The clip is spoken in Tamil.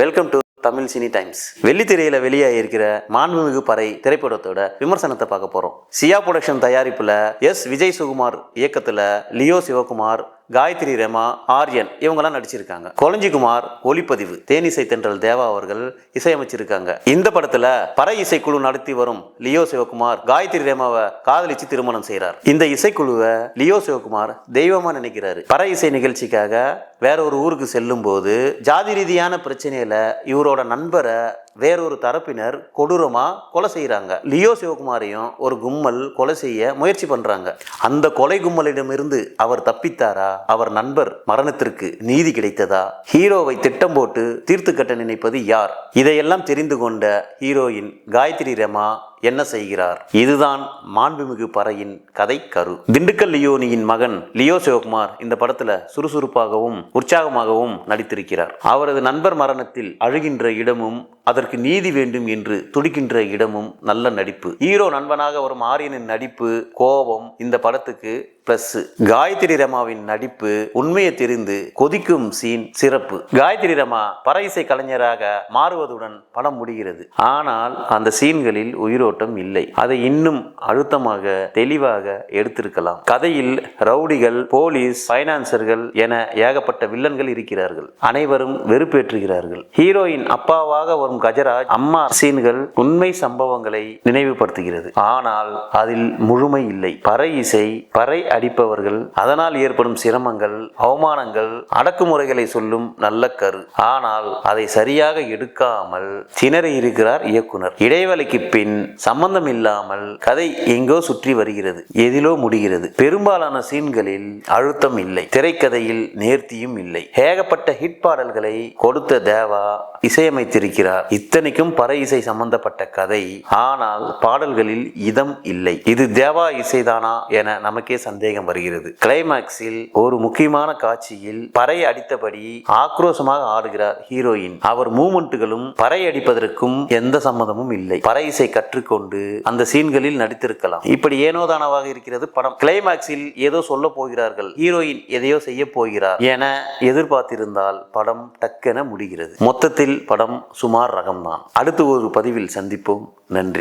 Welcome to Tamil cine times. வெள்ளித்திரையில வெளியாகி இருக்கிற மாண்புமிகு பறை திரைப்படத்தோட விமர்சனத்தை பார்க்க போறோம். சியா புரொடக்ஷன் தயாரிப்புல எஸ். விஜய் சுகுமார் இயக்கத்துல லியோ சிவகுமார் காயத்ரி ரெமா ஆர்யன் இவங்கெல்லாம் நடிச்சிருக்காங்க. கொலஞ்சிகுமார் ஒளிப்பதிவு தேனிசை தென்றல் தேவா அவர்கள் இசையமைச்சிருக்காங்க. இந்த படத்துல பறை இசைக்குழு நடத்தி வரும் லியோ சிவகுமார் காயத்ரி ரெமாவை காதலிச்சு திருமணம் செய்கிறார் இந்த இசைக்குழுவை லியோ சிவகுமார் தெய்வமா நினைக்கிறாரு. பறை இசை நிகழ்ச்சிக்காக வேற ஒரு ஊருக்கு செல்லும் போது ஜாதி ரீதியான பிரச்சனையில இவரோட நண்பரை வேறொரு தரப்பினர் கொடூரமாக கொலை செய்கிறாங்க லியோ சிவகுமாரையும் ஒரு கும்மல் கொலை செய்ய முயற்சி பண்ணுறாங்க அந்த கொலை கும்மலிடமிருந்து அவர் தப்பித்தாரா? அவர் நண்பர் மரணத்திற்கு நீதி கிடைத்ததா? ஹீரோவை திட்டம் போட்டு தீர்த்து கட்ட நினைப்பது யார்? இதையெல்லாம் தெரிந்து கொண்ட ஹீரோயின் காயத்ரி ரெமா என்ன செய்கிறார்? இதுதான் மாண்புமிகு பறையின் கதை கரு. திண்டுக்கல் லியோனியின் மகன் லியோ சிவகுமார் இந்த படத்துல சுறுசுறுப்பாகவும் உற்சாகமாகவும் நடித்திருக்கிறார். அவரது நண்பர் மரணத்தில் அழுகின்ற இடமும் அதற்கு நீதி வேண்டும் என்று துடிக்கின்ற இடமும் நல்ல நடிப்பு. ஹீரோ நண்பனாக வரும் ஆரியனின் நடிப்பு கோபம் இந்த படத்துக்கு பிளஸ் காயத்ரி ரமாவின் நடிப்பு உண்மையை தெரிந்து கொதிக்கும் சீன் சிறப்பு. காயத்ரி ரமா பற இசை கலைஞராக மாறுவதுடன் படம் முடிகிறது. ஆனால் அந்த சீன்களில் மேலோட்டம் இல்லை. அதை இன்னும் அழுத்தமாக தெளிவாக எடுத்திருக்கலாம். கதையில் ரவுடிகள் போலீஸ் பைனான்சர்கள் என ஏகப்பட்ட வில்லன்கள் இருக்கிறார்கள். அனைவரும் வெறுப்பேற்றுகிறார்கள். ஹீரோயின் அப்பாவாக வரும் கஜராஜ் அம்மா சீன்கள் உண்மை சம்பவங்களை நினைவுபடுத்துகிறது. ஆனால் அதில் முழுமை இல்லை. பறை இசை பறை அடிப்பவர்கள் அதனால் ஏற்படும் சிரமங்கள் அவமானங்கள் அடக்குமுறைகளை சொல்லும் நல்ல கரு. ஆனால் அதை சரியாக எடுக்காமல் திணறி இருக்கிறார் இயக்குனர். இடைவெளிக்கு பின் சம்பந்தம் இல்லாமல் கதை எங்கோ சுற்றி வருகிறது எதிலோ முடிகிறது. பெரும்பாலான சீன்களில் அழுத்தம் இல்லை. திரைக்கதையில் நேர்த்தியும் இல்லை. ஏகப்பட்ட ஹிட் பாடல்களை கொடுத்த தேவா இசையமைத்திருக்கிறார். இத்தனைக்கும் பறை இசை சம்பந்தப்பட்ட கதை. ஆனால் பாடல்களில் இதம் இல்லை. இது தேவா இசைதானா என நமக்கே சந்தேகம் வருகிறது. கிளைமாக்ஸில் ஒரு முக்கியமான காட்சியில் பறை அடித்தபடி ஆக்ரோஷமாக ஆடுகிறார் ஹீரோயின் அவர் மூமெண்ட்டுகளும் பறை அடிப்பதற்கும் எந்த சம்மதமும் இல்லை. பறை இசை கொண்டு அந்த சீன்களில் நடித்திருக்கலாம். இப்படி ஏனோதானவாக இருக்கிறது படம். கிளைமாக்ஸில் ஏதோ சொல்ல போகிறார்கள். ஹீரோயின் எதையோ செய்ய போகிறார் என எதிர்பார்த்திருந்தால் படம் டக்கென முடிகிறது. மொத்தத்தில் படம் சுமார் ரகம்தான். அடுத்து ஒரு பதிவில் சந்திப்போம். நன்றி.